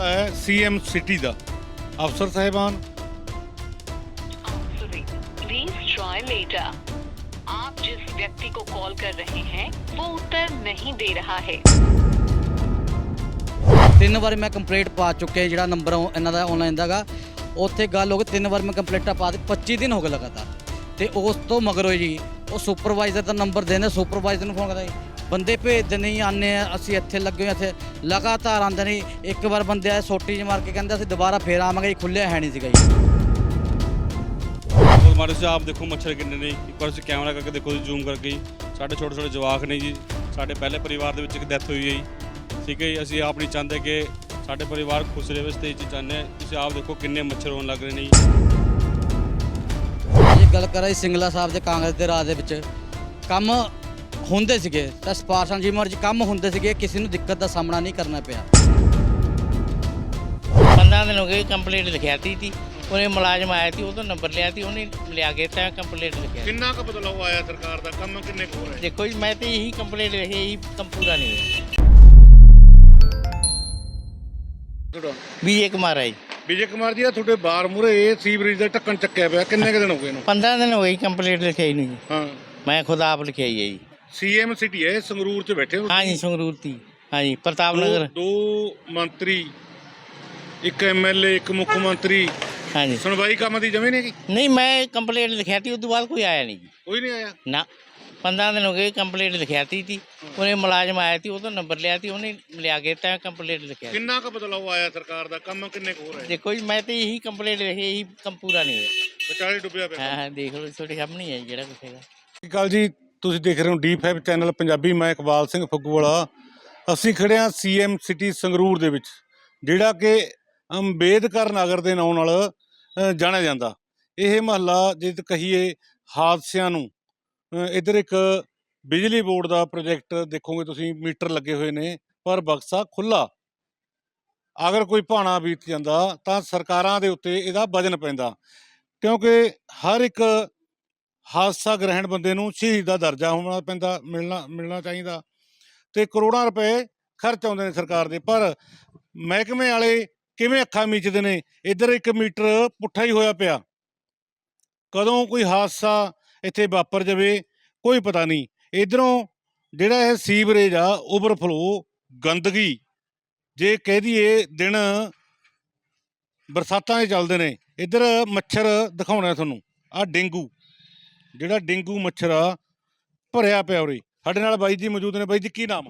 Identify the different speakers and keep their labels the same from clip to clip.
Speaker 1: ਮਾਮਲਾ ਹੈ CM city ਦਾ ਅਫਸਰ ਸਾਹਿਬਾਨ
Speaker 2: Answering. Please try later. आप जिस व्यक्ति को कॉल कर रहे हैं वो उत्तर नहीं दे रहा है
Speaker 3: ਤਿੰਨ ਵਾਰ ਮੈਂ ਕੰਪਲੀਟ ਪਾ ਚੁੱਕਿਆ ਜਿਹੜਾ ਨੰਬਰ ਇਹਨਾਂ ਦਾ ਆਨਲਾਈਨ ਦਾਗਾ ਉੱਥੇ ਗੱਲ ਹੋ ਗਈ ਤਿੰਨ ਵਾਰ ਮੈਂ ਕੰਪਲੀਟਾਂ ਪਾ ਦਿੱਤੀ 25 ਦਿਨ ਹੋ ਗਏ ਲਗਾਤਾਰ ਤੇ ਉਸ ਤੋਂ ਮਗਰੋਂ ਜੀ ਉਹ ਸੁਪਰਵਾਈਜ਼ਰ ਦਾ ਨੰਬਰ ਦੇਣੇ ਸੁਪਰਵਾਈਜ਼ਰ ਨੂੰ ਫੋਨ ਕਰਦਾ ਜੀ ਬੰਦੇ ਭੇਜਦੇ ਨਹੀਂ ਆਨੇ ਅਸੀਂ ਇੱਥੇ ਲੱਗੇ ਹੋਏ ਇੱਥੇ ਲਗਾਤਾਰ ਆਉਂਦੇ ਨਹੀਂ ਇੱਕ ਵਾਰ ਬੰਦੇ ਆਏ ਸੋਟੀ 'ਚ ਮਾਰ ਕੇ ਕਹਿੰਦੇ ਅਸੀਂ ਦੁਬਾਰਾ ਫੇਰ ਆਵਾਂਗੇ ਜੀ ਖੁੱਲਿਆ ਹੈ ਨਹੀਂ ਸੀਗਾ ਜੀ।
Speaker 4: ਮਾੜੇ ਸੇ ਆਪ ਦੇਖੋ ਮੱਛਰ ਕਿੰਨੇ ਨੇ ਇੱਕ ਵਾਰ ਤੁਸੀਂ ਕੈਮਰਾ ਕਰਕੇ ਦੇਖੋ ਜ਼ੂਮ ਕਰਕੇ ਜੀ। ਸਾਡੇ ਛੋਟੇ ਛੋਟੇ ਜਵਾਕ ਨੇ ਜੀ। ਸਾਡੇ ਪਹਿਲੇ ਪਰਿਵਾਰ ਦੇ ਵਿੱਚ ਇੱਕ ਡੈਥ ਹੋਈ ਹੈ ਜੀ। ਠੀਕ ਹੈ ਜੀ ਅਸੀਂ ਆਪ ਨਹੀਂ ਚਾਹੁੰਦੇ ਕਿ ਸਾਡੇ ਪਰਿਵਾਰ ਖੁਸ਼ ਰਹੇ ਵਸਤੇ ਇਹ ਚੀਜ਼ ਚਾਹੁੰਦੇ ਤੁਸੀਂ ਆਪ ਦੇਖੋ ਕਿੰਨੇ ਮੱਛਰ ਹੋਣ ਲੱਗ ਰਹੇ ਨੇ ਜੀ।
Speaker 3: ਜੇ ਗੱਲ ਕਰਾਂ ਜੀ ਸਿੰਗਲਾ ਸਾਹਿਬ ਦੇ ਕਾਂਗਰਸ ਦੇ ਰਾਜ ਦੇ ਵਿੱਚ। ਕੰਮ ਹੁੰਦੇ ਸੀਗੇ ਤਾਂ ਸਪਾਰਸ਼ਾਂ ਜੀ ਮਰਜ਼ੀ ਕੰਮ ਹੁੰਦੇ ਸੀਗੇ ਕਿਸੇ ਨੂੰ ਦਿੱਕਤ ਦਾ ਸਾਹਮਣਾ ਨਹੀਂ ਕਰਨਾ ਪਿਆ।
Speaker 5: 15 ਦਿਨ ਹੋ ਗਏ ਕੰਪਲੀਟ ਲਿਖਿਆ ਤੀ ਤੀ ਉਹਨੇ ਮੁਲਾਜ਼ਮ ਆਇਆ ਸੀ ਉਹ ਤੋਂ ਨੰਬਰ ਲਿਆ ਸੀ ਉਹਨੇ ਲਿਆ ਕੇ ਤਾਂ ਕੰਪਲੀਟ ਲਿਖਿਆ।
Speaker 1: ਕਿੰਨਾ ਕੁ ਬਦਲਾਅ ਆਇਆ ਸਰਕਾਰ ਦਾ ਕੰਮ ਕਿੰਨੇ ਕੁ ਹੋ ਰਹੇ?
Speaker 5: ਦੇਖੋ ਜੀ ਮੈਂ ਤੇ ਇਹੀ ਕੰਪਲੀਟ ਲਿਖੀ ਇਹੀ ਕੰਮ ਪੂਰਾ ਨਹੀਂ ਹੋਇਆ।
Speaker 1: ਤੁਹਾਡਾ
Speaker 5: ਵਿਜੇ ਕੁਮਾਰ ਹੈ ਜੀ।
Speaker 1: ਵਿਜੇ ਕੁਮਾਰ ਜੀ ਆ ਤੁਹਾਡੇ ਬਾਰ ਮੂਰੇ ਇਹ ਸੀਵਰੇਜ ਦਾ ਢੱਕਣ ਚੱਕਿਆ ਪਿਆ ਕਿੰਨੇ ਕੁ ਦਿਨ ਹੋ ਗਏ ਇਹਨੂੰ?
Speaker 5: 15 ਦਿਨ ਹੋ ਗਏ ਕੰਪਲੀਟ ਲਿਖਿਆ ਹੀ ਨਹੀਂ ਜੀ।
Speaker 1: ਹਾਂ।
Speaker 5: ਮੈਂ ਖੁਦ ਆਪ ਲਿਖਿਆ ਹੀ ਹੈ ਜੀ।
Speaker 1: ਸੀਐਮ ਸਿਟੀ ਹੈ ਸੰਗਰੂਰ 'ਚ ਬੈਠੇ ਹੋ
Speaker 5: ਹਾਂ ਜੀ ਸੰਗਰੂਰ ਤੀ ਹਾਂ ਜੀ ਪ੍ਰਤਾਪ
Speaker 1: ਦੋ-
Speaker 5: ਨਗਰ।
Speaker 1: ਦੋ ਮੰਤਰੀ ਇੱਕ ਐਮਐਲਏ ਇੱਕ ਮੁੱਖ ਮੰਤਰੀ।
Speaker 5: ਹਾਂ ਜੀ
Speaker 1: ਸੁਣਵਾਈ ਕੰਮ ਦੀ ਜਮੇ ਨਹੀਂ ਹੈਗੀ?
Speaker 5: ਨਹੀਂ ਮੈਂ ਕੰਪਲੀਟ ਲਿਖਿਆ ਤੀ ਉਸ ਤੋਂ ਬਾਅਦ ਕੋਈ ਆਇਆ ਨਹੀਂ ਜੀ।
Speaker 1: ਕੋਈ ਨਹੀਂ ਆਇਆ?
Speaker 5: ਨਾ। 15 ਦਿਨ ਹੋ ਗਏ ਕੰਪਲੀਟ ਲਿਖਿਆ ਤੀ ਤੀ ਉਹਨੇ ਮੁਲਾਜ਼ਮ ਆਇਆ ਸੀ ਉਹ ਤੋਂ ਨੰਬਰ ਲਿਆ ਸੀ ਉਹਨੇ ਲਿਆ ਕੇ ਤਾਂ ਕੰਪਲੀਟ ਲਿਖਿਆ
Speaker 1: ਕਿੰਨਾ ਕੁ ਬਦਲਾਅ ਆਇਆ ਸਰਕਾਰ ਦਾ? ਕੰਮ ਕਿੰਨੇ ਕੁ ਹੋ ਰਹੇ?
Speaker 5: ਦੇਖੋ ਜੀ ਮੈਂ ਤੇ ਇਹੀ ਕੰਪਲੀਟ ਲਿਖੀ ਇਹੀ ਕੰਮ ਪੂਰਾ ਨਹੀਂ ਹੋਇਆ।
Speaker 1: ਵਿਚਾਲੇ ਡੁੱਬਿਆ ਪਿਆ
Speaker 5: ਹਾਂ ਹਾਂ ਦੇਖ ਲਓ ਤੁਹਾਡੇ ਸਾਹਮਣੇ ਹੀ ਹੈ ਜਿਹੜਾ ਕੁਛ ਹੈਗਾ।
Speaker 1: ਅਕਾਲ ਜੀ ਤੁਸੀਂ ਦੇਖ ਰਹੇ ਹੋ ਡੀ5 ਚੈਨਲ ਪੰਜਾਬੀ ਮੈਂ ਇਕਬਾਲ ਸਿੰਘ ਫੱਗੂਵਾਲਾ। ਅਸੀਂ ਖੜੇ ਹਾਂ ਸੀਐਮ ਸਿਟੀ ਸੰਗਰੂਰ ਦੇ ਵਿੱਚ ਜਿਹੜਾ ਕਿ ਅੰਬੇਦਕਰ ਨਗਰ ਦੇ ਨਾਂ ਨਾਲ ਜਾਣਿਆ ਜਾਂਦਾ। ਇਹ ਮਹੱਲਾ ਜੇ ਕਹੀਏ ਹਾਦਸਿਆਂ ਨੂੰ ਅ, ਇੱਧਰ ਇੱਕ ਬਿਜਲੀ ਬੋਰਡ ਦਾ ਪ੍ਰੋਜੈਕਟ ਦੇਖੋਗੇ ਤੁਸੀਂ ਮੀਟਰ ਲੱਗੇ ਹੋਏ ਨੇ ਪਰ ਬਕਸਾ ਖੁੱਲਾ ਅਗਰ ਕੋਈ ਭਾਣਾ ਬੀਤ ਜਾਂਦਾ ਤਾਂ ਸਰਕਾਰਾਂ ਦੇ ਉੱਤੇ ਇਹਦਾ ਵਜਨ ਪੈਂਦਾ ਕਿਉਂਕਿ ਹਰ ਇੱਕ ਹਾਦਸਾ ਗ੍ਰਹਿਣ ਬੰਦੇ ਨੂੰ ਸ਼ਹੀਦ ਦਾ ਦਰਜਾ ਹੋਣਾ ਪੈਂਦਾ, ਮਿਲਣਾ ਮਿਲਣਾ ਚਾਹੀਦਾ ਤੇ ਕਰੋੜਾਂ ਰੁਪਏ ਖਰਚ ਆਉਂਦੇ ਨੇ ਸਰਕਾਰ ਦੇ, ਪਰ ਮਹਿਕਮੇ ਵਾਲੇ ਕਿਵੇਂ ਅੱਖਾਂ ਮੀਚਦੇ ਨੇ? ਇੱਧਰ ਇੱਕ ਮੀਟਰ ਪੁੱਠਾ ਹੀ ਹੋਇਆ ਪਿਆ। ਕਦੋਂ ਕੋਈ ਹਾਦਸਾ ਇੱਥੇ ਵਾਪਰ ਜਾਵੇ, ਕੋਈ ਪਤਾ ਨਹੀਂ। ਇਧਰੋਂ ਜਿਹੜਾ ਇਹ ਸੀਵਰੇਜ ਆ, ਓਵਰਫਲੋ, ਗੰਦਗੀ, ਜੇ ਕਹਿ ਦਈਏ ਦਿਨ ਬਰਸਾਤਾਂ ਦੇ ਚੱਲਦੇ ਨੇ, ਇੱਧਰ ਮੱਛਰ ਦਿਖਾਉਣਾ ਤੁਹਾਨੂੰ ਆ ਡੇਂਗੂ। ਜਿਹੜਾ ਡੇਂਗੂ ਮੱਛਰ ਆ ਭਰਿਆ ਪਿਆ ਉਰੇ। ਸਾਡੇ ਨਾਲ ਬਾਈ ਜੀ ਮੌਜੂਦ ਨੇ। ਬਾਈ ਜੀ ਕੀ ਨਾਮ?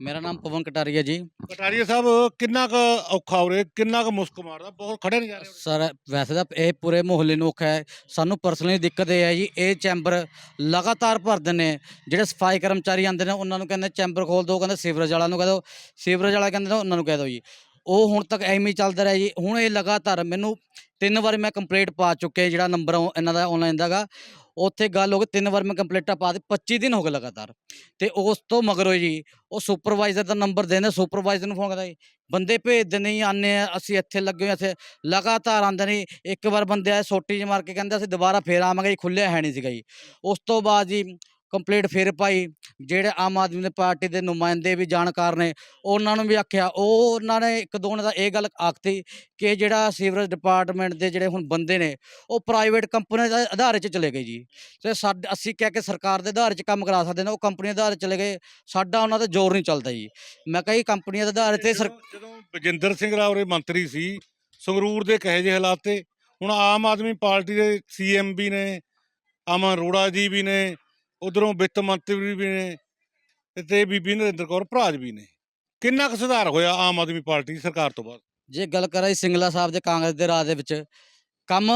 Speaker 3: ਮੇਰਾ ਨਾਮ ਪਵਨ ਕਟਾਰੀਆ ਜੀ।
Speaker 1: ਕਟਾਰੀਆ ਸਾਹਿਬ ਕਿੰਨਾ ਕੁ ਔਖਾ ਉਰੇ? ਕਿੰਨਾ ਕੁ ਮੁਸਕ ਮਾਰਦਾ? ਬਹੁਤ ਖੜੇ ਨਹੀਂ ਜਾ ਰਹੇ।
Speaker 3: ਸਰ ਵੈਸੇ ਤਾਂ ਇਹ ਪੂਰੇ ਮੁਹੱਲੇ ਨੂੰ ਔਖਾ ਹੈ। ਸਾਨੂੰ ਪਰਸਨਲੀ ਦਿੱਕਤ ਇਹ ਹੈ ਜੀ ਇਹ ਚੈਂਬਰ ਲਗਾਤਾਰ ਭਰਦੇ ਨੇ। ਜਿਹੜੇ ਸਫ਼ਾਈ ਕਰਮਚਾਰੀ ਆਉਂਦੇ ਨੇ ਉਹਨਾਂ ਨੂੰ ਕਹਿੰਦੇ ਚੈਂਬਰ ਖੋਲ ਦਿਓ ਕਹਿੰਦੇ ਸੀਵਰੇਜ ਵਾਲਾ ਨੂੰ ਕਹਿ ਦਿਓ। ਸੀਵਰੇਜ ਵਾਲਾ ਕਹਿੰਦੇ ਨੇ ਉਹਨਾਂ ਨੂੰ ਕਹਿ ਦਿਓ ਜੀ। ਉਹ ਹੁਣ ਤੱਕ ਐਵੇਂ ਹੀ ਚੱਲਦਾ ਰਿਹਾ ਜੀ। ਹੁਣ ਇਹ ਲਗਾਤਾਰ ਮੈਨੂੰ ਤਿੰਨ ਵਾਰ ਮੈਂ ਕੰਪਲੀਟ ਪਾ ਚੁੱਕਿਆ ਜਿਹੜਾ ਨੰਬਰ ਇਹਨਾਂ ਦਾ ਆਨਲਾਈਨ ਦਾਗਾ ਉੱਥੇ ਗੱਲ ਹੋ ਗਈ, ਤਿੰਨ ਵਾਰ ਮੈਂ ਕੰਪਲੀਟਾਂ ਪਾ ਦਿੱਤੀ 25 ਦਿਨ ਹੋ ਗਏ ਲਗਾਤਾਰ। ਤੇ ਉਸ ਤੋਂ ਮਗਰੋਂ ਜੀ, ਉਹ ਸੁਪਰਵਾਈਜ਼ਰ ਦਾ ਨੰਬਰ ਦੇਣੇ ਸੁਪਰਵਾਈਜ਼ਰ ਨੂੰ ਫੋਨ ਕਰਦਾ ਜੀ, ਬੰਦੇ ਭੇਜਦੇ ਨਹੀਂ ਆਨੇ ਆ ਅਸੀਂ ਇੱਥੇ ਲੱਗੇ ਹੋਏ ਇੱਥੇ ਲਗਾਤਾਰ ਆਉਂਦੇ ਨਹੀਂ ਇੱਕ ਵਾਰ ਬੰਦੇ ਆਏ, ਸੋਟੀ 'ਚ ਮਾਰ ਕੇ ਕਹਿੰਦੇ, ਅਸੀਂ ਦੁਬਾਰਾ ਫੇਰ ਆਵਾਂਗੇ ਜੀ ਖੁੱਲਿਆ ਹੈ ਨਹੀਂ ਸੀਗਾ ਜੀ। ਉਸ ਤੋਂ ਬਾਅਦ ਜੀ ਕੰਪਲੀਟ ਫਿਰ ਪਾਈ ਜਿਹੜੇ ਆਮ ਆਦਮੀ ਦੇ ਪਾਰਟੀ ਦੇ ਨੁਮਾਇੰਦੇ ਵੀ ਜਾਣਕਾਰ ਨੇ, ਉਹਨਾਂ ਨੂੰ ਵੀ ਆਖਿਆ। ਉਹ ਉਹਨਾਂ ਨੇ ਇੱਕ ਦੋ ਦਾ ਇਹ ਗੱਲ ਆਖਤੀ ਕਿ ਜਿਹੜਾ ਸੀਵਰੇਜ ਡਿਪਾਰਟਮੈਂਟ ਦੇ ਜਿਹੜੇ ਹੁਣ ਬੰਦੇ ਨੇ, ਉਹ ਪ੍ਰਾਈਵੇਟ ਕੰਪਨੀ ਦੇ ਆਧਾਰ 'ਚ ਚਲੇ ਗਏ ਜੀ। ਤੇ ਸਾਡੇ, ਅਸੀਂ ਕਹਿ ਕੇ ਸਰਕਾਰ ਦੇ ਆਧਾਰ 'ਚ ਕੰਮ ਕਰਾ ਸਕਦੇ ਨੇ, ਉਹ ਕੰਪਨੀ ਦੇ ਆਧਾਰ 'ਚ ਚਲੇ ਗਏ, ਸਾਡਾ ਉਹਨਾਂ ਦਾ ਜ਼ੋਰ ਨਹੀਂ ਚੱਲਦਾ ਜੀ। ਮੈਂ ਕਹੀ ਕੰਪਨੀਆਂ ਦੇ ਆਧਾਰ ਤੇ ਸਰ
Speaker 1: ਜਦੋਂ- ਜਦੋਂ ਬਜਿੰਦਰ ਸਿੰਘ ਰਾਵਰੇ ਮੰਤਰੀ ਸੀ, ਸੰਗਰੂਰ ਦੇ ਕਹੇ ਜਿਹੇ ਹਾਲਾਤ ਤੇ, ਹੁਣ ਆਮ ਆਦਮੀ ਪਾਰਟੀ ਦੇ ਸੀਐਮ ਵੀ ਨੇ, ਅਮਨ ਅਰੋੜਾ ਜੀ ਵੀ ਨੇ ਉਧਰੋਂ ਵਿੱਤ ਮੰਤਰੀ ਵੀ ਨੇ ਤੇ ਬੀਬੀ ਨਰਿੰਦਰ ਕੌਰ ਭਰਾਜ ਵੀ ਨੇ। ਕਿੰਨਾ ਕੁ ਸੁਧਾਰ ਹੋਇਆ ਆਮ ਆਦਮੀ ਪਾਰਟੀ ਦੀ ਸਰਕਾਰ ਤੋਂ ਬਾਅਦ?
Speaker 3: ਜੇ ਗੱਲ ਕਰਾਂ ਜੀ ਸਿੰਗਲਾ ਸਾਹਿਬ ਦੇ ਕਾਂਗਰਸ ਦੇ ਰਾਜ ਦੇ ਵਿੱਚ, ਕੰਮ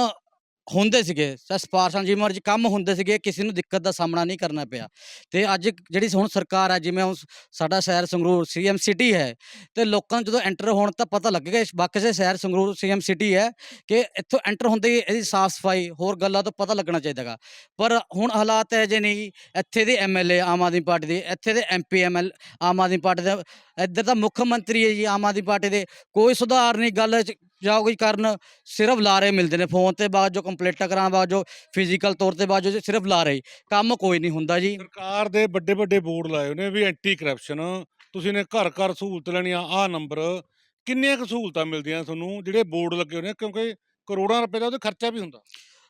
Speaker 3: ਹੁੰਦੇ ਸੀਗੇ ਤਾਂ ਸਪਾਰਸ਼ਾਂ ਜੀ ਮਰਜ਼ੀ ਕੰਮ ਹੁੰਦੇ ਸੀਗੇ, ਕਿਸੇ ਨੂੰ ਦਿੱਕਤ ਦਾ ਸਾਹਮਣਾ ਨਹੀਂ ਕਰਨਾ ਪਿਆ। ਤੇ ਅੱਜ ਜਿਹੜੀ ਹੁਣ ਸਰਕਾਰ ਹੈ ਜਿਵੇਂ ਹੁਣ ਸਾਡਾ ਸ਼ਹਿਰ ਸੰਗਰੂਰ ਸੀਐਮ ਸਿਟੀ ਹੈ, ਤੇ ਲੋਕਾਂ ਨੂੰ ਜਦੋਂ ਐਂਟਰ ਹੋਣ ਤਾਂ ਪਤਾ ਲੱਗੇਗਾ ਇਸ ਬਾਕੀ ਦੇ ਸ਼ਹਿਰ ਸੰਗਰੂਰ ਸੀਐਮ ਸਿਟੀ ਹੈ, ਕਿ ਇੱਥੋਂ ਐਂਟਰ ਹੁੰਦੇ ਹੀ ਇਹਦੀ ਸਾਫ਼ ਸਫ਼ਾਈ, ਹੋਰ ਗੱਲਾਂ ਤੋਂ ਪਤਾ ਲੱਗਣਾ ਚਾਹੀਦਾਗਾ ਪਰ ਹੁਣ ਹਾਲਾਤ ਹੈ ਜੇ ਨਹੀਂ ਇੱਥੇ ਦੇ ਐਮਐਲਏ ਆਮ ਆਦਮੀ ਪਾਰਟੀ ਦੇ, ਇੱਥੇ ਦੇ MP ML Aam Aadmi party ਦੇ, ਇੱਧਰ ਦਾ ਮੁੱਖ ਮੰਤਰੀ ਹੈ ਜੀ, ਆਮ ਆਦਮੀ ਪਾਰਟੀ ਦੇ, ਕੋਈ ਸੁਧਾਰ ਨਹੀਂ, ਗੱਲ 'ਚ ਜਾਂ ਕੋਈ ਕਰਨ ਸਿਰਫ ਲਾਰੇ ਮਿਲਦੇ ਨੇ ਫੋਨ ਤੇ ਬਾਅਦ ਜੋ ਕੰਪਲੀਟਾਂ ਕਰਾਉਣ ਬਾਅਦ ਜੋ ਫਿਜ਼ੀਕਲ ਤੌਰ ਤੇ ਬਾਅਦ ਜੋ ਸਿਰਫ ਲਾਰੇ ਹੀ ਕੰਮ ਕੋਈ ਨਹੀਂ ਹੁੰਦਾ ਜੀ।
Speaker 1: ਸਰਕਾਰ ਦੇ ਵੱਡੇ ਵੱਡੇ ਬੋਰਡ ਲਾਏ ਹੋਏ ਨੇ ਵੀ ਐਂਟੀ ਕਰਪਸ਼ਨ ਤੁਸੀਂ ਨੇ ਘਰ ਘਰ ਸਹੂਲਤ ਲੈਣੀ ਆ ਆਹ ਨੰਬਰ ਕਿੰਨੀਆਂ ਕੁ ਸਹੂਲਤਾਂ ਮਿਲਦੀਆਂ ਤੁਹਾਨੂੰ, ਜਿਹੜੇ ਬੋਰਡ ਲੱਗੇ ਹੋਏ ਨੇ, ਕਿਉਂਕਿ ਕਰੋੜਾਂ ਰੁਪਏ ਦਾ ਉਹਦੇ ਖਰਚਾ ਵੀ ਹੁੰਦਾ।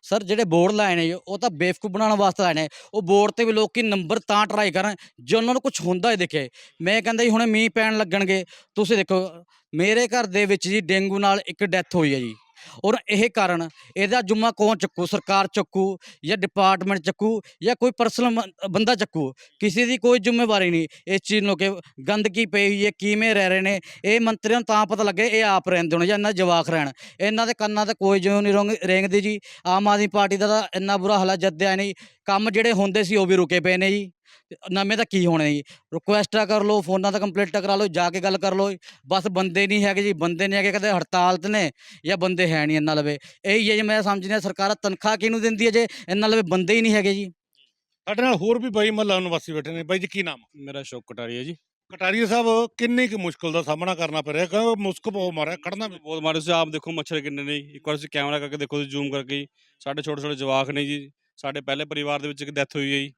Speaker 3: ਸਰ ਜਿਹੜੇ ਬੋਰਡ ਲਾਏ ਨੇ ਜੀ, ਉਹ ਤਾਂ ਬੇਵਕੂਫ ਬਣਾਉਣ ਵਾਸਤੇ ਲਾਏ ਨੇ। ਉਹ ਬੋਰਡ ਤੇ ਵੀ ਲੋਕੀ ਨੰਬਰ ਤਾਂ ਟਰਾਈ ਕਰਨ ਜੇ ਉਹਨਾਂ ਨੂੰ ਕੁਝ ਹੁੰਦਾ ਹੀ ਦਿਖੇ। ਮੈਂ ਕਹਿੰਦਾ ਜੀ ਹੁਣੇ ਮੀਂਹ ਪੈਣ ਲੱਗਣਗੇ। ਤੁਸੀਂ ਦੇਖੋ ਮੇਰੇ ਘਰ ਦੇ ਵਿੱਚ ਜੀ ਡੇਂਗੂ ਨਾਲ ਇੱਕ ਡੈਥ ਹੋਈ ਹੈ ਜੀ। ਔਰ ਇਹ ਕਾਰਨ ਇਹਦਾ ਜੁਮਾ ਕੌਣ ਚੱਕੂ? ਸਰਕਾਰ ਚੱਕੂ ਜਾਂ ਡਿਪਾਰਟਮੈਂਟ ਚੱਕੂ ਜਾਂ ਕੋਈ ਪਰਸਨਲ ਬੰਦਾ ਚੱਕੂ? ਕਿਸੇ ਦੀ ਕੋਈ ਜ਼ਿੰਮੇਵਾਰੀ ਨਹੀਂ। ਇਸ ਚੀਜ਼ ਨੂੰ ਕਿ ਗੰਦਗੀ ਪਈ ਹੋਈ ਹੈ, ਕਿਵੇਂ ਰਹਿ ਰਹੇ ਨੇ? ਇਹ ਮੰਤਰੀਆਂ ਨੂੰ ਤਾਂ ਪਤਾ ਲੱਗੇ ਇਹ ਆਪ ਰਹਿੰਦੇ ਹੋਣ ਜਾਂ ਇਹਨਾਂ ਜਵਾਕ ਰਹਿਣ। ਇਹਨਾਂ ਦੇ ਕੰਨਾਂ ਤੇ ਕੋਈ ਜਿਉਂ ਨਹੀਂ ਰੋਂਗ- ਰੇਂਗਦੀ ਜੀ। ਆਮ ਆਦਮੀ ਪਾਰਟੀ ਦਾ ਤਾਂ ਇੰਨਾ ਬੁਰਾ ਹਾਲ ਹੈ ਜੱਦਿਆ ਨਹੀਂ ਕੰਮ ਜਿਹੜੇ ਹੁੰਦੇ ਸੀ ਉਹ ਵੀ ਰੁਕੇ ਪਏ ਨੇ ਜੀ। ਨਵੇਂ ਤਾਂ ਕੀ ਹੋਣੇ ਜੀ। ਰਿਕੁਐਸਟਾਂ ਕਰ ਲਓ ਫੋਨਾਂ ਤੇ ਕੰਪਲੀਟ ਕਰਾ ਲਓ ਜਾ ਕੇ ਗੱਲ ਕਰ ਲਓ। ਬਸ ਬੰਦੇ ਨਹੀਂ ਹੈਗੇ ਜੀ ਬੰਦੇ ਨਹੀਂ ਹੈਗੇ ਕਦੇ ਹੜਤਾਲ ਤੇ ਨੇ ਜਾਂ ਬੰਦੇ ਹੈ ਨਹੀਂ ਇਹਨਾਂ ਲਵੇ। ਇਹੀ ਹੈ ਜੀ ਮੈਂ ਸਮਝਦੀ ਸਰਕਾਰ ਤਨਖਾਹ ਕਿਹਨੂੰ ਦਿੰਦੀ ਹੈ ਜੇ ਇਹਨਾਂ ਲਵੇ ਬੰਦੇ ਹੀ ਨਹੀਂ ਹੈਗੇ ਜੀ।
Speaker 1: ਸਾਡੇ ਨਾਲ ਹੋਰ ਵੀ ਬਾਈ ਮਹੱਲਾ ਨਿਵਾਸੀ ਬੈਠੇ ਨੇ। ਬਾਈ ਜੀ ਕੀ ਨਾਮ
Speaker 4: ਮੇਰਾ ਸ਼ੌਕ ਕਟਾਰੀ ਹੈ ਜੀ।
Speaker 1: ਕਟਾਰੀਆ ਸਾਹਿਬ ਕਿੰਨੀ ਕੁ ਮੁਸ਼ਕਲ ਦਾ ਸਾਹਮਣਾ ਕਰਨਾ ਪੈ ਰਿਹਾ? ਕਿਉਂਕਿ ਮੁਸਕ ਬਹੁਤ ਮਾਰਿਆ ਕੱਢਣਾ ਵੀ।
Speaker 4: ਬਹੁਤ ਮਾਰੇ ਤੁਸੀਂ ਆਪ ਦੇਖੋ ਮੱਛਰ ਕਿੰਨੇ ਨੇ। ਇੱਕ ਵਾਰ ਤੁਸੀਂ ਕੈਮਰਾ ਕਰਕੇ ਦੇਖੋ ਤੁਸੀਂ ਜ਼ੂਮ ਕਰਕੇ। ਸਾਡੇ ਛੋਟੇ ਛੋਟੇ ਜਵਾਕ ਨੇ ਜੀ। ਸਾਡੇ ਪਹਿਲੇ ਪਰਿਵਾਰ ਦੇ ਵਿੱਚ ਇੱਕ ਡੈਥ ਹੋਈ ਹੈ ਜੀ।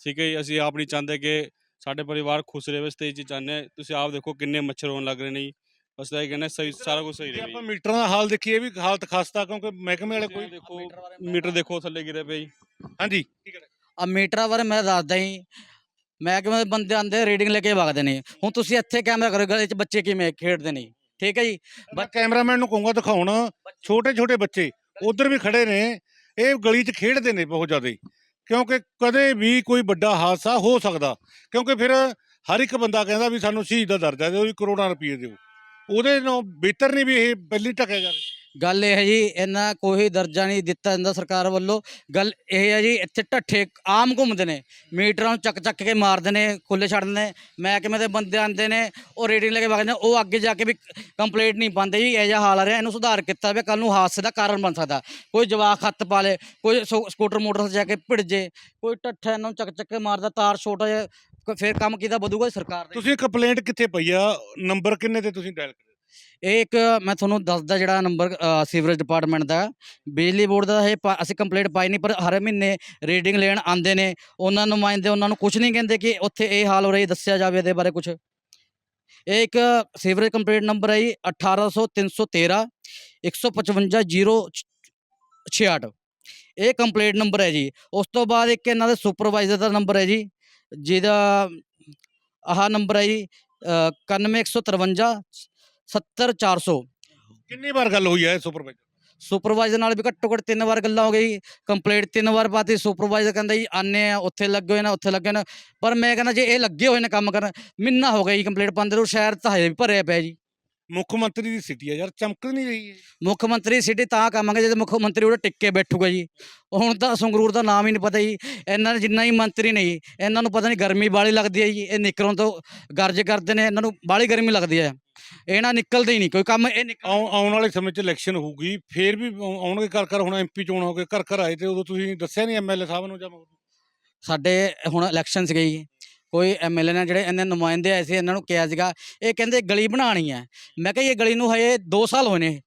Speaker 4: ਠੀਕ ਹੈ ਜੀ ਅਸੀਂ ਆਪ ਨਹੀਂ ਚਾਹੁੰਦੇ ਕਿ ਸਾਡੇ ਪਰਿਵਾਰ ਖੁਸ਼ ਰਹੇ ਇਸ ਤੇ ਇਹ ਚੀਜ਼ ਚਾਹੁੰਦੇ ਹਾਂ। ਤੁਸੀਂ ਆਪ ਦੇਖੋ ਕਿੰਨੇ ਮੱਛਰ ਹੋਣ ਲੱਗ ਰਹੇ ਨੇ ਜੀ। ਬਸ ਤਾਂ ਇਹ ਕਹਿੰਦੇ ਸਹੀ ਸਾਰਾ ਕੁਝ ਸਹੀ
Speaker 1: ਜੇ
Speaker 4: ਰਹੇ
Speaker 1: ਆਪਾਂ ਮੀਟਰਾਂ ਦਾ ਹਾਲ ਦੇਖੀਏ ਇਹ ਵੀ ਹਾਲਤ ਖਸਤਾ ਕਿਉਂਕਿ ਮਹਿਕਮੇ ਵਾਲੇ ਕੋਈ
Speaker 4: ਦੇਖੋ ਮੀਟਰ ਦੇਖੋ ਥੱਲੇ ਗਿਰੇ ਪਏ ਜੀ।
Speaker 1: ਹਾਂਜੀ।
Speaker 3: ਆ ਮੀਟਰਾਂ ਬਾਰੇ ਮੈਂ ਦੱਸਦਾ ਜੀ। ਮੈਂ ਕਿਵੇਂ ਬੰਦੇ ਆਂਦੇ ਰੀਡਿੰਗ ਲੈ ਕੇ ਵਗਦੇ ਨੇ। ਹੁਣ ਤੁਸੀਂ ਇੱਥੇ ਕੈਮਰਾ ਕਰੋ ਗਲੀ 'ਚ ਬੱਚੇ ਕਿਵੇਂ ਖੇਡਦੇ ਨੇ? ਠੀਕ ਹੈ ਜੀ?
Speaker 1: ਮੈਂ ਕੈਮਰਾਮੈਨ ਨੂੰ ਕਹੂੰਗਾ ਦਿਖਾਉਣ ਛੋਟੇ ਛੋਟੇ ਬੱਚੇ ਉਧਰ ਵੀ ਖੜੇ ਨੇ। ਇਹ ਗਲੀ 'ਚ ਖੇਡਦੇ ਨੇ ਬਹੁਤ ਜ਼ਿਆਦਾ ਕਿਉਂਕਿ ਕਦੇ ਵੀ ਕੋਈ ਵੱਡਾ ਹਾਦਸਾ ਹੋ ਸਕਦਾ। ਕਿਉਂਕਿ ਫਿਰ ਹਰ ਇੱਕ ਬੰਦਾ ਕਹਿੰਦਾ ਵੀ ਸਾਨੂੰ ਸ਼ਹੀਦ ਦਾ ਦਰਜਾ ਦਿਓ, ਵੀ ਕਰੋੜਾਂ ਰੁਪਏ ਦਿਓ। ਉਹਦੇ ਨਾਲ ਬਿਹਤਰ ਨਹੀਂ ਵੀ ਇਹ ਪਹਿਲੀ ਟਕਿਆ ਜਾਵੇ।
Speaker 3: ਗੱਲ ਇਹ ਹੈ ਜੀ ਇਹਨਾਂ ਕੋਈ ਦਰਜਾ ਨਹੀਂ ਦਿੱਤਾ ਜਾਂਦਾ ਸਰਕਾਰ ਵੱਲੋਂ। ਗੱਲ ਇਹ ਹੈ ਜੀ, ਇੱਥੇ ਢੱਠੇ ਆਮ ਘੁੰਮਦੇ ਨੇ, ਮੀਟਰਾਂ ਨੂੰ ਚੱਕ ਚੱਕ ਕੇ ਮਾਰਦੇ ਨੇ ਖੁੱਲੇ ਛੱਡਦੇ ਨੇ ਮਹਿਕਮੇ ਦੇ ਬੰਦੇ ਆਉਂਦੇ ਨੇ, ਉਹ ਰੇਟਿੰਗ ਲੈ ਕੇ ਵਗਦੇ ਨੇ, ਉਹ ਅੱਗੇ ਜਾ ਕੇ ਵੀ ਕੰਪਲੀਟ ਨਹੀਂ ਪਾਉਂਦੇ ਜੀ, ਇਹ ਜਿਹਾ ਹਾਲ ਆ ਰਿਹਾ, ਇਹਨੂੰ ਸੁਧਾਰ ਕੀਤਾ ਵੀ ਕੱਲ ਨੂੰ ਹਾਦਸੇ ਦਾ ਕਾਰਨ ਬਣ ਸਕਦਾ। ਕੋਈ ਜਵਾਕ ਹੱਥ ਪਾ ਲੇ, ਕੋਈ ਸੋ- ਸਕੂਟਰ ਮੋਟਰ ਜਾ ਕੇ ਭਿੜ ਜੇ, ਕੋਈ ਢੱਠਾ ਇਹਨਾਂ ਨੂੰ ਚੱਕ ਚੱਕ ਕੇ ਮਾਰਦਾ, ਤਾਰ ਛੋਟਾ ਜਿਹਾ, ਫਿਰ ਕੰਮ ਕਿਹਦਾ ਵਧੂਗਾ ਸਰਕਾਰ ਦਾ।
Speaker 1: ਤੁਸੀਂ ਕੰਪਲੇਂਟ ਕਿੱਥੇ ਪਈ ਆ? ਨੰਬਰ ਕਿੰਨੇ ਤੇ ਤੁਸੀਂ ਡਾਇਲ
Speaker 3: ਇਹ ਇੱਕ ਮੈਂ ਤੁਹਾਨੂੰ ਦੱਸਦਾ ਜਿਹੜਾ ਨੰਬਰ ਸੀਵਰੇਜ ਡਿਪਾਰਟਮੈਂਟ ਦਾ। ਬਿਜਲੀ ਬੋਰਡ ਦਾ ਇਹ ਪਾ- ਅਸੀਂ ਕੰਪਲੇਂਟ ਪਾਈ ਨਹੀਂ ਪਰ ਹਰ ਮਹੀਨੇ ਰੀਡਿੰਗ ਲੈਣ ਆਉਂਦੇ ਨੇ। ਉਹਨਾਂ ਨੁਮਾਇੰਦੇ ਉਹਨਾਂ ਨੂੰ ਕੁਝ ਨਹੀਂ ਕਹਿੰਦੇ ਕਿ ਉੱਥੇ ਇਹ ਹਾਲ ਹੋ ਰਿਹਾ ਦੱਸਿਆ ਜਾਵੇ ਇਹਦੇ ਬਾਰੇ ਕੁਝ ਇਹ ਇੱਕ ਸੀਵਰੇਜ ਕੰਪਲੇਂਟ ਨੰਬਰ ਹੈ ਜੀ 1800 313 155 066 ਇਹ ਕੰਪਲੇਂਟ ਨੰਬਰ ਹੈ ਜੀ। ਉਸ ਤੋਂ ਬਾਅਦ ਇੱਕ ਇਹਨਾਂ ਦੇ ਸੁਪਰਵਾਈਜ਼ਰ ਦਾ ਨੰਬਰ ਹੈ ਜੀ ਜਿਹਦਾ ਆਹ ਨੰਬਰ ਹੈ ਜੀ ਅ, 91153 70400
Speaker 1: ਕਿੰਨੀ ਵਾਰ ਗੱਲ ਹੋਈ ਹੈ ਸੁਪਰਵਾਈਜ਼ਰ
Speaker 3: ਸੁਪਰਵਾਈਜ਼ਰ ਨਾਲ? ਵੀ ਘੱਟੋ ਘੱਟ ਤਿੰਨ ਵਾਰ ਗੱਲਾਂ ਹੋ ਗਈ ਕੰਪਲੀਟ ਤਿੰਨ ਵਾਰ ਪਾਤੀ ਸੁਪਰਵਾਈਜ਼ਰ ਕਹਿੰਦਾ ਜੀ ਆਨੇ ਆ ਉੱਥੇ ਲੱਗੇ ਹੋਏ ਨੇ ਉੱਥੇ ਲੱਗੇ ਨੇ। ਪਰ ਮੈਂ ਕਹਿੰਦਾ ਜੇ ਇਹ ਲੱਗੇ ਹੋਏ ਨੇ ਕੰਮ ਕਰਨ ਮਹੀਨਾ ਹੋ ਗਿਆ ਜੀ ਕੰਪਲੀਟ ਪਾਉਂਦੇ ਨੂੰ ਸ਼ਹਿਰ ਤਾਂ ਹਜੇ ਵੀ ਭਰਿਆ ਪਿਆ ਜੀ।
Speaker 1: ਮੁੱਖ ਮੰਤਰੀ ਦੀ ਸਿਟੀ ਆ ਯਾਰ ਚਮਕ ਨਹੀਂ ਰਹੀ ਹੈ
Speaker 3: ਮੁੱਖ ਮੰਤਰੀ ਸਿਟੀ ਤਾਂ ਕਹਾਂਗੇ ਜਦੋਂ ਮੁੱਖ ਮੰਤਰੀ ਉਹਦੇ ਟਿੱਕੇ ਬੈਠੂਗਾ ਜੀ। ਹੁਣ ਤਾਂ ਸੰਗਰੂਰ ਦਾ ਨਾਮ ਹੀ ਨਹੀਂ ਪਤਾ ਜੀ। ਇਹਨਾਂ ਦੇ ਜਿੰਨਾ ਹੀ ਮੰਤਰੀ ਨਹੀਂ ਇਹਨਾਂ ਨੂੰ ਪਤਾ ਨਹੀਂ ਗਰਮੀ ਬਾਲੀ ਲੱਗਦੀ ਹੈ ਜੀ। ਇਹ ਨਿਕਲੋਂ ਤੋਂ ਗਰਜ ਕਰਦੇ ਨੇ ਇਹਨਾਂ ਨੂੰ ਬਾਲੀ ਗਰਮੀ ਲੱਗਦੀ ਹੈ ਇਹ ਨਾ ਨਿਕਲਦੇ ਹੀ ਨਹੀਂ ਕੋਈ ਕੰਮ ਇਹ ਨਿਕਲ
Speaker 1: ਆਉ- ਆਉਣ ਵਾਲੇ ਸਮੇਂ 'ਚ ਇਲੈਕਸ਼ਨ ਹੋਊਗੀ। ਫੇਰ ਵੀ ਆਉ- ਆਉਣਗੇ ਘਰ ਘਰ ਹੁਣ ਐਮਪੀ ਚੋਣ ਹੋ ਗਏ ਘਰ ਘਰ ਆਏ ਤੇ ਉਦੋਂ ਤੁਸੀਂ ਦੱਸਿਆ ਨਹੀਂ ਐਮਐਲਏ ਸਾਹਿਬ ਨੂੰ ਜਾਂ
Speaker 3: ਸਾਡੇ ਹੁਣ ਇਲੈਕਸ਼ਨ ਸੀਗੇ ਜੀ। ਕੋਈ ਐਮਐਲਏ ਨੇ ਜਿਹੜੇ ਇਹਨਾਂ ਨੁਮਾਇੰਦੇ ਆਏ ਸੀ ਇਹਨਾਂ ਨੂੰ ਕਿਹਾ ਸੀਗਾ ਇਹ ਕਹਿੰਦੇ ਗਲੀ ਬਣਾਣੀ ਹੈ। ਮੈਂ ਕਿਹਾ ਇਹ ਗਲੀ ਨੂੰ ਹਜੇ 2 ਸਾਲ ਹੋਏ ਨੇ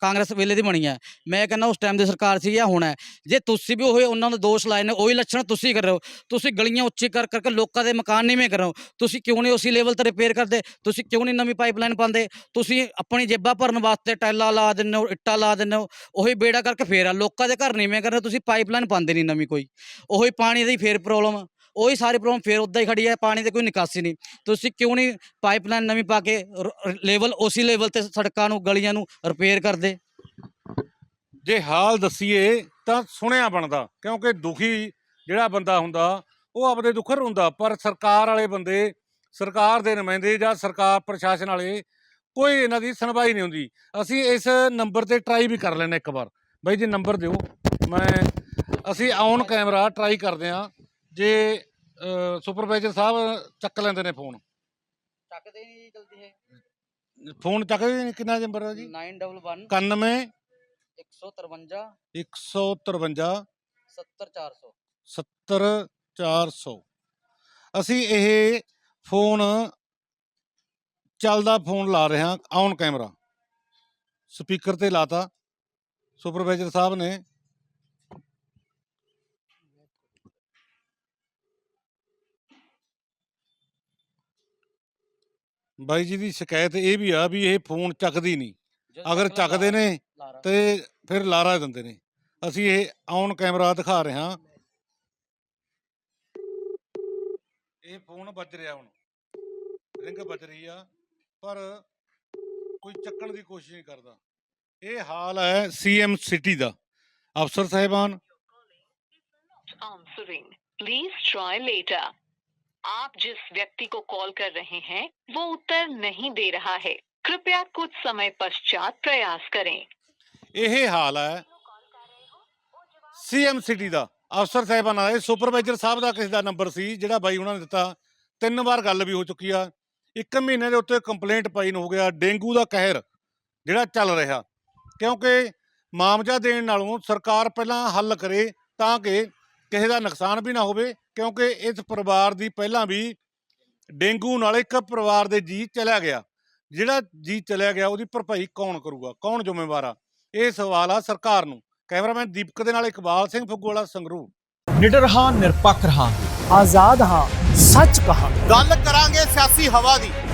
Speaker 3: ਕਾਂਗਰਸ ਵੇਲੇ ਦੀ ਬਣੀ ਹੈ। ਮੈਂ ਕਹਿੰਦਾ ਉਸ ਟਾਈਮ ਦੀ ਸਰਕਾਰ ਸੀ ਜਾਂ ਹੁਣ ਹੈ। ਜੇ ਤੁਸੀਂ ਵੀ ਉਹ ਉਹਨਾਂ ਨੂੰ ਦੋਸ਼ ਲਾਏ ਨੇ ਉਹੀ ਲੱਛਣ ਤੁਸੀਂ ਕਰ ਰਹੇ ਹੋ। ਤੁਸੀਂ ਗਲੀਆਂ ਉੱਚੀ ਕਰ ਕਰਕੇ ਲੋਕਾਂ ਦੇ ਮਕਾਨ ਨੀਵੇਂ ਕਰੋ ਤੁਸੀਂ ਕਿਉਂ ਨਹੀਂ ਉਸੇ ਲੈਵਲ ਤੇ ਰਿਪੇਅਰ ਕਰਦੇ? ਤੁਸੀਂ ਕਿਉਂ ਨਹੀਂ ਨਵੀਂ ਪਾਈਪਲਾਈਨ ਪਾਉਂਦੇ? ਤੁਸੀਂ ਆਪਣੀ ਜੇਬਾਂ ਭਰਨ ਵਾਸਤੇ ਟਾਈਲਾਂ ਲਾ ਦਿੰਦੇ ਹੋ ਇੱਟਾਂ ਲਾ ਦਿੰਦੇ ਹੋ ਉਹੀ ਬੇੜਾ ਕਰਕੇ ਫੇਰ ਆ। ਲੋਕਾਂ ਦੇ ਘਰ ਨੀਵੇਂ ਕਰ ਰਹੇ ਹੋ, ਤੁਸੀਂ ਪਾਈਪਲਾਈਨ ਪਾਉਂਦੇ ਨਹੀਂ ਨਵੀਂ ਕੋਈ। ਉਹੀ ਪਾਣੀ ਦੀ ਫੇਰ ਪ੍ਰੋਬਲਮ ਉਹੀ ਸਾਰੀ ਪ੍ਰੋਬਲਮ ਫੇਰ ਉਦਾਂ ਹੀ ਖੜੀ ਹੈ, ਪਾਣੀ ਦੀ ਕੋਈ ਨਿਕਾਸੀ ਨਹੀਂ। ਤੁਸੀਂ ਕਿਉਂ ਨਹੀਂ ਪਾਈਪਲਾਈਨ ਨਵੀਂ ਪਾ ਕੇ ਲੈਵਲ ਉਸੇ ਲੈਵਲ ਤੇ ਸੜਕਾਂ ਨੂੰ, ਗਲੀਆਂ ਨੂੰ ਰਿਪੇਅਰ ਕਰਦੇ?
Speaker 1: ਜੇ ਹਾਲ ਦਸੀਏ ਤਾਂ ਸੁਣਿਆ ਬਣਦਾ, ਕਿਉਂਕਿ ਦੁਖੀ ਜਿਹੜਾ ਬੰਦਾ ਹੁੰਦਾ, ਉਹ ਆਪਦੇ ਦੁੱਖ ਰੋਂਦਾ। ਪਰ ਸਰਕਾਰ ਵਾਲੇ ਬੰਦੇ, ਸਰਕਾਰ ਦੇ ਨੁਮਾਇੰਦੇ ਜਾਂ ਸਰਕਾਰ ਪ੍ਰਸ਼ਾਸਨ ਵਾਲੇ, ਕੋਈ ਇਹਨਾਂ ਦੀ ਸੁਣਵਾਈ ਨਹੀਂ ਹੁੰਦੀ। ਅਸੀਂ ਇਸ ਨੰਬਰ ਤੇ ਟਰਾਈ ਵੀ ਕਰ ਲੈਂਦੇ ਇੱਕ ਵਾਰ। ਬਾਈ ਜੀ, ਨੰਬਰ ਦਿਓ। ਮੈਂ, ਅਸੀਂ ਔਨ ਕੈਮਰਾ ਟਰਾਈ ਕਰਦੇ ਹਾਂ। ਜੇ ਸੁਪਰਵਾਈਜ਼ਰ ਸਾਹਿਬ ਚੱਕ ਲੈਂਦੇ ਨੇ ਫੋਨ
Speaker 3: ਚੱਕਦੇ ਨਹੀਂ ਜਲਦੀ ਹੈ
Speaker 1: ਫੋਨ ਚੱਕਦੇ ਨਹੀਂ ਕਿੰਨਾ ਨੰਬਰ ਹੈ ਜੀ
Speaker 3: 911
Speaker 1: 91
Speaker 3: 153
Speaker 1: 153
Speaker 3: 70400
Speaker 1: 70400 ਅਸੀਂ ਇਹ ਫੋਨ ਚੱਲਦਾ ਫੋਨ ਲਾ ਰਹੇ ਹਾਂ ਔਨ ਕੈਮਰਾ ਸਪੀਕਰ ਤੇ ਲਾਤਾ ਸੁਪਰਵਾਈਜ਼ਰ ਸਾਹਿਬ ਨੇ ਬਾਈ ਜੀ ਦੀ ਸ਼ਿਕਾਇਤ ਇਹ ਵੀ ਆ ਵੀ ਇਹ ਫੋਨ ਚੱਕਦੀ ਨਹੀਂ। ਅਗਰ ਚੱਕਦੇ ਨੇ ਤੇ ਫਿਰ ਲਾਰਾ ਦਿੰਦੇ ਨੇ। ਅਸੀਂ ਇਹ ਔਨ ਕੈਮਰਾ ਦਿਖਾ ਰਹੇ ਹਾਂ। ਇਹ ਫੋਨ ਵੱਜ ਰਿਹਾ ਹੁਣ। ਰਿੰਗ ਵੱਜ ਰਹੀ ਆ ਪਰ ਕੋਈ ਚੱਕਣ ਦੀ ਕੋਸ਼ਿਸ਼ ਨਹੀਂ ਕਰਦਾ। ਇਹ ਹਾਲ ਹੈ ਸੀਐਮ ਸਿਟੀ ਦਾ। ਅਫਸਰ ਸਾਹਿਬਾਨ।
Speaker 2: Answering please try later आप जिस व्यक्ति को कॉल कर रहे हैं वो उत्तर नहीं दे रहा है कृपया कुछ समय पश्चात प्रयास करें
Speaker 1: ਇਹ ਹਾਲ ਹੈ ਸੀਐਮ ਸਿਟੀ ਦਾ ਅਫਸਰ ਸਾਹਿਬਾਨ ਦਾ ਇਹ ਸੁਪਰਵਾਈਜ਼ਰ ਸਾਹਿਬ ਦਾ ਕਿਸੇ ਦਾ ਨੰਬਰ ਸੀ ਜਿਹੜਾ ਬਾਈ ਉਹਨਾਂ ਨੇ ਦਿੱਤਾ ਤਿੰਨ ਵਾਰ ਗੱਲ ਵੀ ਹੋ ਚੁੱਕੀ ਆ ਇੱਕ ਮਹੀਨੇ ਦੇ ਉੱਤੇ ਕੰਪਲੇਂਟ ਪਾਈ ਨੂੰ ਹੋ ਗਿਆ ਡੇਂਗੂ ਦਾ ਕਹਿਰ ਜਿਹੜਾ ਚੱਲ ਰਿਹਾ ਕਿਉਂਕਿ ਮਾਮਜਾ ਦੇਣ ਨਾਲੋਂ ਸਰਕਾਰ ਪਹਿਲਾਂ ਹੱਲ ਕਰੇ ਤਾਂ ਕਿ ਕਿਸੇ ਦਾ ਨੁਕਸਾਨ ਵੀ ਨਾ ਹੋਵੇ ਕਿਉਂਕਿ ਇਸ ਪਰਿਵਾਰ ਦੀ ਪਹਿਲਾਂ ਵੀ ਡੇਂਗੂ ਨਾਲ ਇੱਕ ਪਰਿਵਾਰ ਦੇ ਜੀ ਚਲਿਆ ਗਿਆ। ਜਿਹੜਾ ਜੀ ਚਲਿਆ ਗਿਆ ਉਹਦੀ ਭਰਪਾਈ ਕੌਣ ਕਰੂਗਾ? ਕੌਣ ਜ਼ਿੰਮੇਵਾਰ ਆ? ਇਹ ਸਵਾਲ ਆ ਸਰਕਾਰ ਨੂੰ। ਕੈਮਰਾਮੈਨ ਦੀਪਕ ਦੇ ਨਾਲ ਇਕਬਾਲ ਸਿੰਘ ਫੁੱਗੂਵਾਲਾ ਸੰਗਰੂਰ।
Speaker 6: ਨਿਡਰ ਹਾਂ ਨਿਰਪੱਖ ਰਹਾਂਗੇ।
Speaker 7: ਆਜ਼ਾਦ ਹਾਂ ਸੱਚ ਕਹਾਂਗੇ।
Speaker 8: ਗੱਲ ਕਰਾਂਗੇ ਸਿਆਸੀ ਹਵਾ ਦੀ।